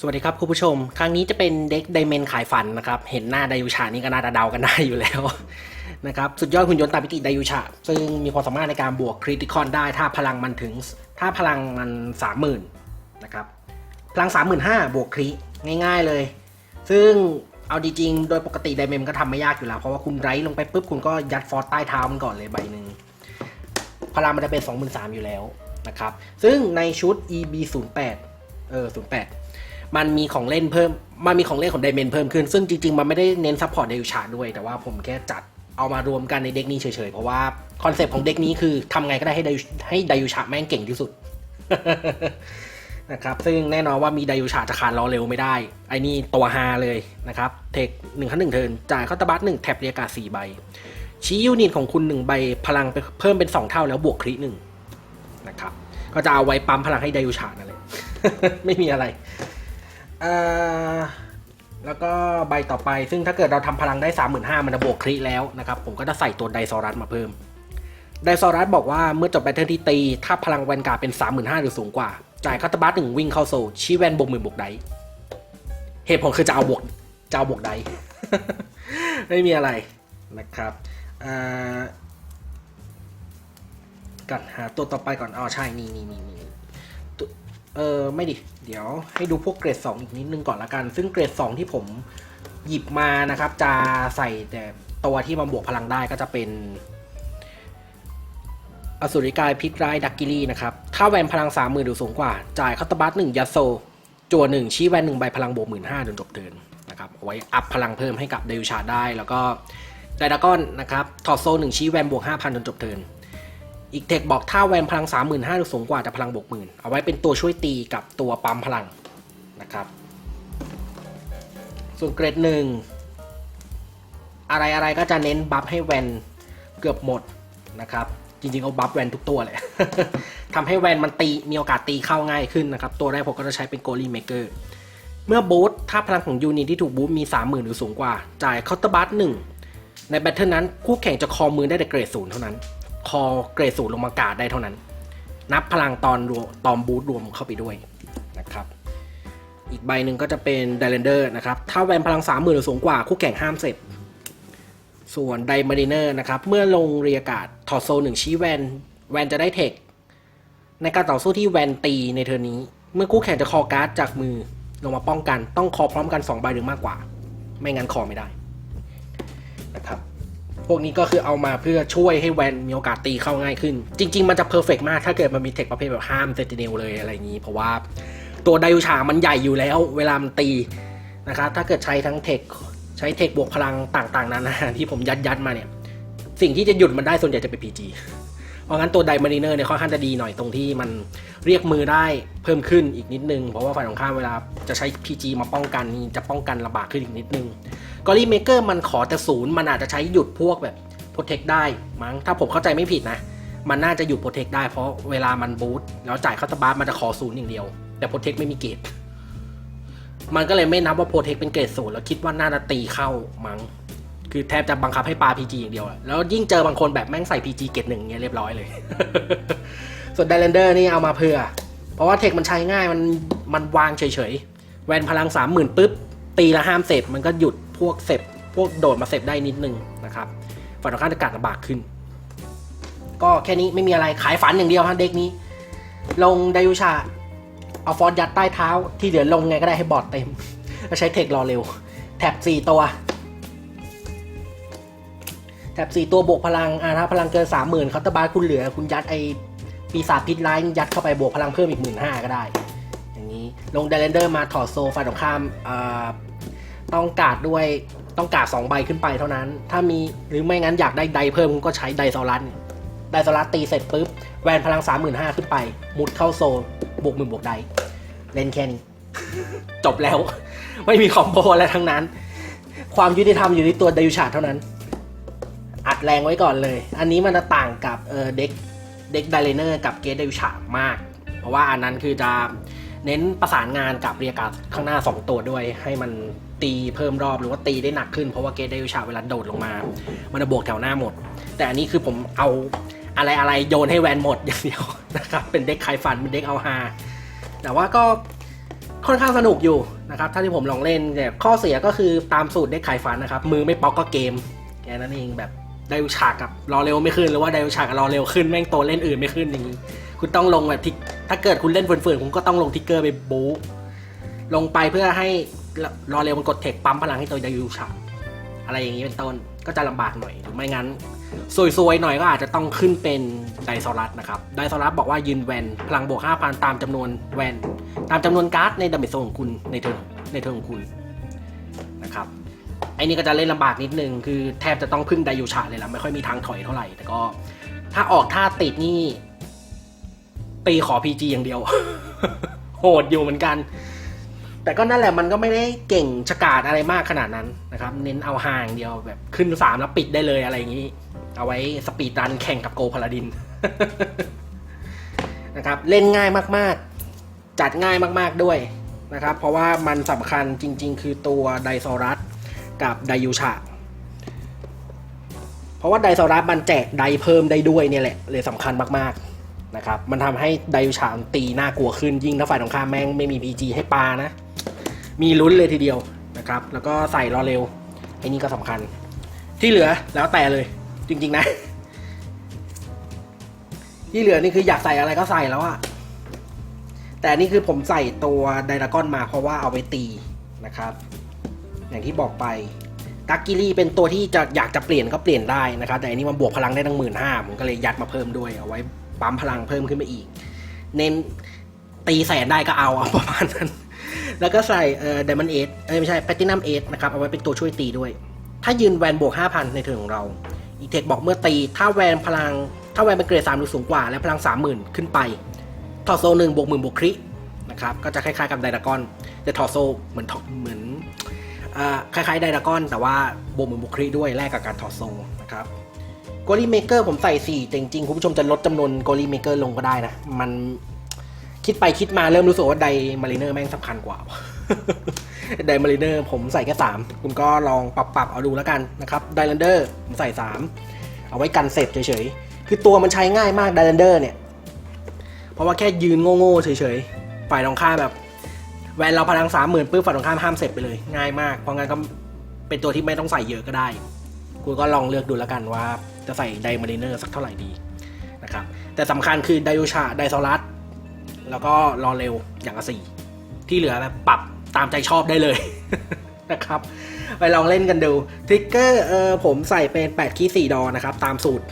สวัสดีครับคุณผู้ชม ครั้งนี้จะเป็นเด็กไดเมนขายฝันนะครับ เห็นหน้าไดยูชานี่ก็น่าจะเดากันได้อยู่แล้วนะครับสุดยอดหุ่นยนต์ตามมิติไดยูชาซึ่งมีความสามารถในการบวกคริติคอนได้ถ้าพลังมันถึง ถ้าพลังมันสามหมื่นนะครับพลังสามหมื่นห้าบวกคริง่ายๆเลย ซึ่งเอาจริงๆโดยปกติไดเมนก็ทำไม่ยากอยู่แล้ว เพราะว่าคุณไรลงไปปุ๊บคุณก็ยัดฟอร์ใต้เท้ามันก่อนเลยใบหนึ่งพลังมันจะเป็น 23,000 อยู่แล้วนะครับซึ่งในชุด EB 0 8 เออ08 มันมีของเล่นเพิ่ม มันมีของเล่นของไดเมนเพิ่มขึ้น ซึ่งจริงๆ มันไม่ได้เน้นซัพพอร์ตเดลชาด้วย แต่ว่าผมแค่จัดเอามารวมกันในเด็กนี้เฉยๆ เพราะว่าคอนเซปต์ของเด็กนี้คือทำไงก็ได้ให้ไดให้ไดยูชาแม่งเก่งที่สุดนะครับ ซึ่งแน่นอนว่ามีไดยูชาจะคานรอเร็วไม่ได้ ไอ้นี่ตัวฮาเลยนะครับ เทคหนึ่งขั้นหนึ่งเทินจ่ายเข้าตบัตหนึ่งแท็บเรียกาสี่ใบ ชี้ยูนิตของคุณหนึ่งใบพลังไปเพิ่มเป็น2เท่าแล้วบวกคริหนึ่งนะครับ ก็จะเอาไว้ปั๊มพลังให้ไดยูชานั่นแหละ ไม่มีอะไร แล้วก็ใบต่อไป ซึ่งถ้าเกิดเราทำพลังได้ 35,000มันจะบวกคริแล้วนะครับ ผมก็จะใส่ตัวไดซอรัสมาเพิ่ม ไดซอรัสบอกว่าเมื่อจบแบตเทิลที่ตี ถ้าพลังแวนการ์เป็น 35,000 หรือสูงกว่า จ่ายคาตาบัสหนึ่งวิ่งเข้าโซชี้แวนบวกหมื่นบวกไดเหตุผลคือจะเอาบวกจะเอาบวกไดไม่มีอะไรนะครับอ่ากัดหาตัวต่อไปก่อนอ๋อใช่ นี่นี่นี่ เออไม่ดิ เดี๋ยวให้ดูพวกเกรด 2 อีกนิดนึงก่อนละกัน ซึ่งเกรด 2 ที่ผมหยิบมานะครับ จะใส่แต่ตัวที่มาบวกพลังได้ก็จะเป็น อสุริกายพิษร้ายดักกิลี่นะครับ ถ้าแวนพลัง 30,000หรือสูงกว่า จ่ายคาตบัสหนึ่งยัสโซ จัวหนึ่งชี้แวนหนึ่งใบพลังบวกหมื่นห้าจนจบเทินนะครับเอาไว้อัพพลังเพิ่มให้กับเดลชาได้ แล้วก็ไดดากอนนะครับถอดโซหนึ่งชี้แวนบวกห้าพันจนจบเทิน อีกเทคบอกถ้าแวนพลังสามหมื่นห้าหรือสูงกว่าจะพลังบวกหมื่นเอาไว้เป็นตัวช่วยตีกับตัวปั๊มพลังนะครับ ส่วนเกรดหนึ่งอะไรอะไรก็จะเน้นบัฟให้แวนเกือบหมดนะครับ จริงๆเอาบัฟแวนทุกตัวเลยทำให้แวนมันตีมีโอกาสตีเข้าง่ายขึ้นนะครับ ตัวแรกผมก็จะใช้เป็นโกลีเมเกอร์เมื่อบูทถ้าพลังของยูนิตที่ถูกบูทมี 30,000 หรือสูงกว่า จ่ายเคาน์เตอร์บัสหนึ่งในแบทเทิลนั้นคู่แข่งจะคอมือได้แต่เกรดศูนย์เท่านั้น คอเกรดศูนย์ลงมากาดได้เท่านั้น นับพลังตอนรวมตอนบูทรวมเข้าไปด้วยนะครับ อีกใบหนึ่งก็จะเป็นไดเรนเดอร์นะครับ ถ้าแวนพลัง30,000หรือสูงกว่าคู่แข่งห้ามเสร็จส่วนไดมาริเนอร์นะครับ เมื่อลงเรียกาศถอดโซหนึ่งชี้แวน แวนจะได้เทค ในการต่อสู้ที่แวนตีในเทอร์นี้ เมื่อคู่แข่งจะคอการ์ดจากมือลงมาป้องกัน ต้องคอพร้อมกัน 2 ใบหรือมากกว่า ไม่งั้นคอไม่ได้ พวกนี้ก็คือเอามาเพื่อช่วยให้แวนมีโอกาสตีเข้าง่ายขึ้น จริง ๆ มันจะเพอร์เฟกมากถ้าเกิดมันมีเทคประเภทแบบห้ามเซติเนลเลยอะไรอย่างนี้ เพราะว่าตัวไดยูชามันใหญ่อยู่แล้ว เวลามันตีนะครับถ้าเกิดใช้ทั้งเทคใช้เทคบวกพลังต่างๆนานาที่ผมยัดยัดมาเนี่ย สิ่งที่จะหยุดมันได้ส่วนใหญ่จะเป็น PG เพราะงั้นตัวไดมารีเนอร์เนี่ยค่อนข้างจะดีหน่อยตรงที่มันเรียกมือได้เพิ่มขึ้นอีกนิดนึง เพราะว่าฝ่ายตรงข้ามเวลาจะใช้ PG มาป้องกันนี่จะป้องกันลำบากขึ้นอีกนิดนึงกอรี่เมเกอร์มันขอแต่ศูนย์มันอาจจะใช้หยุดพวกแบบโปรเทคได้มั้งถ้าผมเข้าใจไม่ผิดนะ มันน่าจะหยุดโปรเทคได้เพราะเวลามันบูทแล้วจ่ายคาตาบาร์มันจะขอศูนย์อย่างเดียว แต่โปรเทคไม่มีเกรดมันก็เลยไม่นับว่าโปรเทคเป็นเกรดศูนย์แล้วคิดว่าน่าจะตีเข้ามั้ง คือแทบจะบังคับให้ปลา PG อย่างเดียวแล้วยิ่งเจอบางคนแบบแม่งใส่ PG เกตหนึ่งเงี้ยเรียบร้อยเลย ส่วนไดเรนเดอร์นี่เอามาเพื่อ เพราะว่าเทคมันใช้ง่ายมันมันวางเฉยๆ แวนพลังสามหมื่นปุ๊บ ตีละห้ามเสพมันก็หยุดพวกเสพพวกโดดมาเสพได้นิดนึงนะครับฝ่ายตรงข้าจะกัดลำบากขึ้น ก็แค่นี้ไม่มีอะไรขายฝันอย่างเดียวฮะเด็กนี้ ลงไดยูชาเอาฟอนยัดใต้เท้าที่เหลือลงไงก็ได้ให้บอดเต็มแล้วใช้เทครอเร็ว แท็บสี่ตัว แถบสี่ตัวบวกพลังอ่าถ้าพลังเกินสามหมื่นคัตเตอร์บาร์คุณเหลือ คุณยัดไอปีศาจพิษร้ายยัดเข้าไปบวกพลังเพิ่มอีกหมื่นห้าก็ได้ อย่างนี้ลงเดลนเดอร์มาถอดโซฝ่ายตรงข้ามอ่าต้องกาดด้วยต้องกาดสองใบขึ้นไปเท่านั้น ถ้ามีหรือไม่งั้นอยากได้ไดเพิ่มก็ใช้ไดโซลัสไดโซลัสตีเสร็จปุ๊บแวนพลังสามหมื่นห้าขึ้นไป มุดเข้าโซบวกหมื่นบวกไดเล่นแค่นี้จบแล้ว ไม่มีคอมโบอะไรทั้งนั้น ความยุติธรรมอยู่ที่ตัวไดยูชาเท่านั้น อัดแรงไว้ก่อนเลย อันนี้มันจะต่างกับเออเด็กเด็กไดเลเนอร์กับเกตเดวิชามาก เพราะว่าอันนั้นคือจะเน้นประสานงานกับเรียกาข้างหน้า 2 ตัวด้วย ให้มันตีเพิ่มรอบหรือว่าตีได้หนักขึ้นเพราะว่าเกตเดวิชาเวลาโดดลงมา มันจะบวกแถวหน้าหมด แต่อันนี้คือผมเอาอะไรอะไรโยนให้แวนหมดอย่างเดียวนะครับเป็นเด็กคายฟันเป็นเด็กเอาฮาแต่ว่าก็ค่อนข้างสนุกอยู่นะครับถ้าที่ผมลองเล่นแต่ข้อเสียก็คือตามสูตรได้ขายฟันนะครับมือไม่ป๊อกก็เกมแค่นั้นเองแบบ ไดวฉากกับรอเร็วไม่ขึ้นหรือว่าไดวฉากกับรอเร็วขึ้นแม่งตัวเล่นอื่นไม่ขึ้นอย่างนี้คุณต้องลงแบบทิกถ้าเกิดคุณเล่นเฟื่อนๆคุณก็ต้องลงทิกเกอร์ไปบู๊ลงไปเพื่อให้รอเร็วมันกดเทคปั๊มพลังให้ตัวไดวฉากอะไรอย่างนี้เป็นต้นก็จะลำบากหน่อยหรือไม่งั้นซวยๆหน่อยก็อาจจะต้องขึ้นเป็นไดซอรัสนะครับไดซอรัสบอกว่ายืนแวนพลังบวก5,000ตามจำนวนแวน ตามจำนวนการ์ดในดัมเบลโซนของคุณในเทิร์นในเทิร์นของคุณนะครับ ไอ้นี่ก็จะเล่นลำบากนิดนึง คือแทบจะต้องพึ่งไดยูชาเลยละไม่ค่อยมีทางถอยเท่าไหร่ แต่ก็ ถ้าออกท่าติดนี่ตีขอพีจีอย่างเดียว โหดอยู่เหมือนกัน แต่ก็นั่นแหละมันก็ไม่ได้เก่งฉกาจอะไรมากขนาดนั้นนะครับ เน้นเอาห่างเดียวแบบขึ้นสามแล้วปิดได้เลยอะไรอย่างนี้ เอาไว้สปีดรันแข่งกับโกพาลาดินนะครับเล่นง่ายมากๆ จัดง่ายมากๆด้วยนะครับ เพราะว่ามันสำคัญจริง ๆ คือตัวไดโซรัส กับไดยูชาเพราะว่าไดโซรัสมันแจกไดเพิ่มได้ด้วยเนี่ยแหละเลยสำคัญมากๆนะครับมันทำให้ไดยูชาตีน่ากลัวขึ้นยิ่งถ้าฝ่ายตรงข้ามแม่งไม่มี PG ให้ปานะ มีลุ้นเลยทีเดียวนะครับ แล้วก็ใส่รอเร็วไอ้นี่ก็สำคัญ ที่เหลือแล้วแต่เลยจริง ๆ นะ ที่เหลือนี่คืออยากใส่อะไรก็ใส่แล้วอะแต่นี่คือผมใส่ตัวไดรากอนมาเพราะว่าเอาไว้ตีนะครับ อย่างที่บอกไปดักกิลี่เป็นตัวที่จะอยากจะเปลี่ยนก็เปลี่ยนได้นะครับแต่อันนี้มันบวกพลังได้ตั้งหมื่นห้าผมก็เลยยัดมาเพิ่มด้วยเอาไว้ปั๊มพลังเพิ่มขึ้นมาอีก เน้นตีแสนได้ก็เอาเอาประมาณนั้น แล้วก็ใส่เอ่อ Diamond 8เอ้ยไม่ใช่ Platinum 8นะครับเอาไว้เป็นตัวช่วยตีด้วย ถ้ายืนแวนบวก5,000ในเทิร์นของเรา อีเทคบอกเมื่อตี ถ้าแวนพลัง ถ้าแวนเป็นเกรด3หรือสูงกว่า และพลัง30,000ขึ้นไปทอร์โซหนึ่งบวกหมื่นบวกครินะครับก็จะคล้ายๆกับไดดากอนแต่ทอร์โซเหมือนเหมือน คล้ายๆไดดากอน แต่ว่าบวกหมื่นบวกคริด้วยแลกกับการทอร์โซนะครับโกลีเมเกอร์ผมใส่4แต่จริงๆคุณผู้ชมจะลดจำนวนโกลีเมเกอร์ลงก็ได้นะ มันคิดไปคิดมาเริ่มรู้สึกว่าไดมาริเนอร์แม่งสำคัญกว่าไดมาริเนอร์ผมใส่แค่ 3 คุณก็ลองปรับปรับๆเอาดูแล้วกันนะครับไดแลนเดอร์ผมใส่ 3 เอาไว้กันเสพเฉยๆ คือตัวมันใช้ง่ายมากไดแลนเดอร์เนี่ย เพราะว่าแค่ยืนโง่ๆเฉยๆ ฝ่ายตรงข้ามแบบ แวนเราพลังสามหมื่นปุ๊บฝ่ายตรงข้ามห้ามเสร็จไปเลย ง่ายมาก เพราะงั้นก็เป็นตัวที่ไม่ต้องใส่เยอะก็ได้คุณก็ลองเลือกดูแล้วกันว่าจะใส่ไดมาริเนอร์สักเท่าไหร่ดีนะครับ แต่สำคัญคือไดโอชาไดซอรัสแล้วก็รอเร็วอย่างละสี่ที่เหลือแบบปรับตามใจชอบได้เลยนะครับไปลองเล่นกันดูทริกเกอร์เออผมใส่เป็น8คีย์4ดอนะครับ ตามสูตร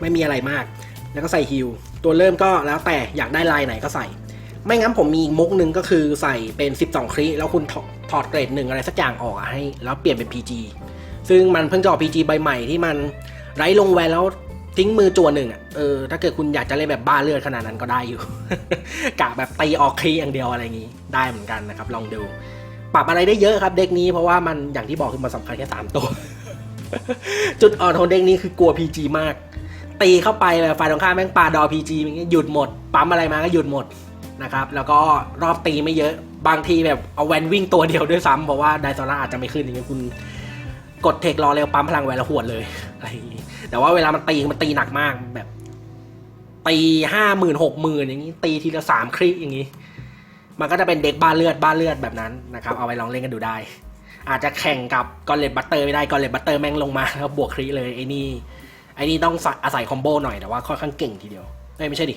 ไม่มีอะไรมาก แล้วก็ใส่ฮิลตัวเริ่มก็แล้วแต่อยากได้ลายไหนก็ใส่ ไม่งั้นผมมีอีกมุกหนึ่งก็คือใส่เป็น 12 คลิแล้วคุณถอดถอดเกรดหนึ่งอะไรสักอย่างออกอะให้ แล้วเปลี่ยนเป็น PG ซึ่งมันเพิ่งจะออก PG ใบใหม่ที่มันไร้ลงแวนแล้วทิ้งมือจวหนึ่งอะเออถ้าเกิดคุณอยากจะเล่นแบบบ้าเลือดขนาดนั้นก็ได้อยู่กะแบบตีออกคลีอย่างเดียวอะไรอย่างนี้ ได้เหมือนกันนะครับ ลองดู ปรับอะไรได้เยอะครับเด็กนี้เพราะว่ามันอย่างที่บอกคือมันสำคัญแค่สามตัว จุดอ่อนของเด็กนี้คือกลัว PG มาก ตีเข้าไปแบบฝ่ายตรงข้ามแม่งปาดอ PG อย่างนี้หยุดหมดปั๊มอะไรมาก็หยุดหมด นะครับ แล้วก็รอบตีไม่เยอะบางทีแบบเอาแวนวิ่งตัวเดียวด้วยซ้ำเพราะว่าไดโซล่าอาจจะไม่ขึ้นอย่างเงี้ยคุณกดเทครอเร็วปั๊มพลังแวนแล้วหวดเลยอะไรอย่างงี้แต่ว่าเวลามันตีมันตีหนักมากแบบตีห้าหมื่นหกหมื่นอย่างงี้ตีทีละสามคลิกอย่างงี้ มันก็จะเป็นเด็กบ้าเลือดบ้าเลือดแบบนั้นนะครับ เอาไปลองเล่นกันดูได้ อาจจะแข่งกับกอลเลตบัตเตอร์ไม่ได้กอลเลตบัตเตอร์แม่งลงมาแล้วบวกคลิเลยไอ้นี่ไอ้นี่ต้องอาศัยคอมโบหน่อยแต่ว่าค่อนข้างเก่งทีเดียวเอ้ยไม่ใช่ดิ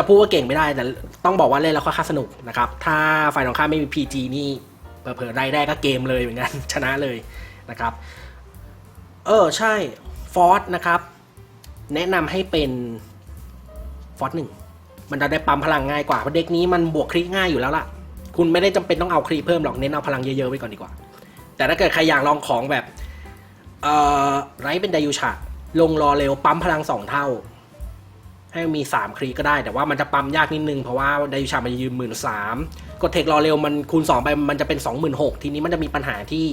จะพูดว่าเก่งไม่ได้ แต่ต้องบอกว่าเล่นแล้วค่อนข้างสนุกนะครับ ถ้าฝ่ายตรงข้ามไม่มี PG นี่เผลอๆได้แรกก็เกมเลยเหมือนกัน ชนะเลยนะครับ เออใช่ฟอสนะครับ แนะนำให้เป็นฟอสหนึ่งมันจะได้ปั๊มพลังง่ายกว่าเพราะเด็กนี้มันบวกคลิง่ายอยู่แล้วล่ะ คุณไม่ได้จำเป็นต้องเอาคลิเพิ่มหรอกเน้นเอาพลังเยอะๆไว้ก่อนดีกว่า แต่ถ้าเกิดใครอยากลองของแบบเอ่อไรเป็นไดยูชาลงรอเร็วปั๊มพลังสองเท่า ให้มีสามคลีก็ได้ แต่ว่ามันจะปั๊มยากนิดนึง เพราะว่าไดยูชามันยืมหมื่นสามกดเทครอเร็วมันคูณสองไปมันจะเป็นสองหมื่นหกทีนี้มันจะมีปัญหาที่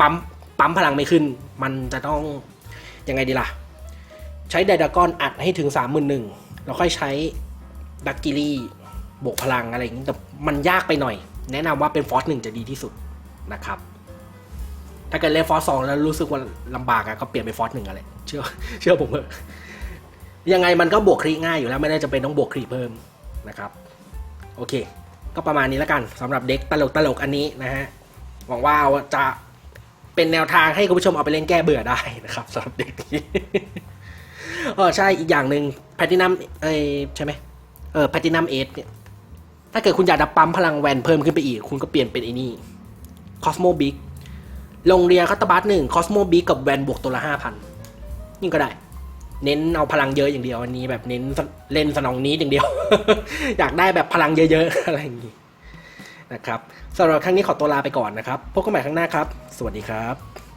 ปั๊มปั๊มพลังไม่ขึ้น มันจะต้องยังไงดีล่ะ ใช้ไดดากอนอัดให้ถึงสามหมื่นหนึ่งแล้วค่อยใช้ดักกิลี่บวกพลังอะไรอย่างนี้แต่มันยากไปหน่อย แนะนำว่าเป็นฟอสหนึ่งจะดีที่สุดนะครับถ้าเกิดเล่นฟอสสองแล้วรู้สึกว่าลำบากอะก็เปลี่ยนไปฟอสหนึ่งอะไรเชื่อเชื่อผมเถอะ ยังไงมันก็บวกครีง่ายอยู่แล้วไม่ได้จะเป็นต้องบวกครีเพิ่มนะครับโอเค ก็ประมาณนี้แล้วกันสำหรับเด็กตลกตลกอันนี้นะฮะหวังว่าจะเป็นแนวทางให้คุณผู้ชมเอาไปเล่นแก้เบื่อได้นะครับสำหรับเด็กนี้เออใช่อีกอย่างหนึ่งแพตินัมเอ้ใช่ไหมเออแพตินัมเอสเนี่ยถ้าเกิดคุณอยากจะปั๊มพลังแวนเพิ่มขึ้นไปอีก คุณก็เปลี่ยนเป็นไอ้นี่คอสโมบิกลงเรียคัตตาบัสหนึ่งคอสโมบิกกับแวนบวกตัวละห้าพันยิ่งก็ได้ เน้นเอาพลังเยอะอย่างเดียวอันนี้แบบเน้นเล่นสนองนี้อย่างเดียว อยากได้แบบพลังเยอะๆอะไรอย่างนี้นะครับสำหรับครั้งนี้ขอตัวลาไปก่อนนะครับพบกันใหม่ครั้งหน้าครับ สวัสดีครับ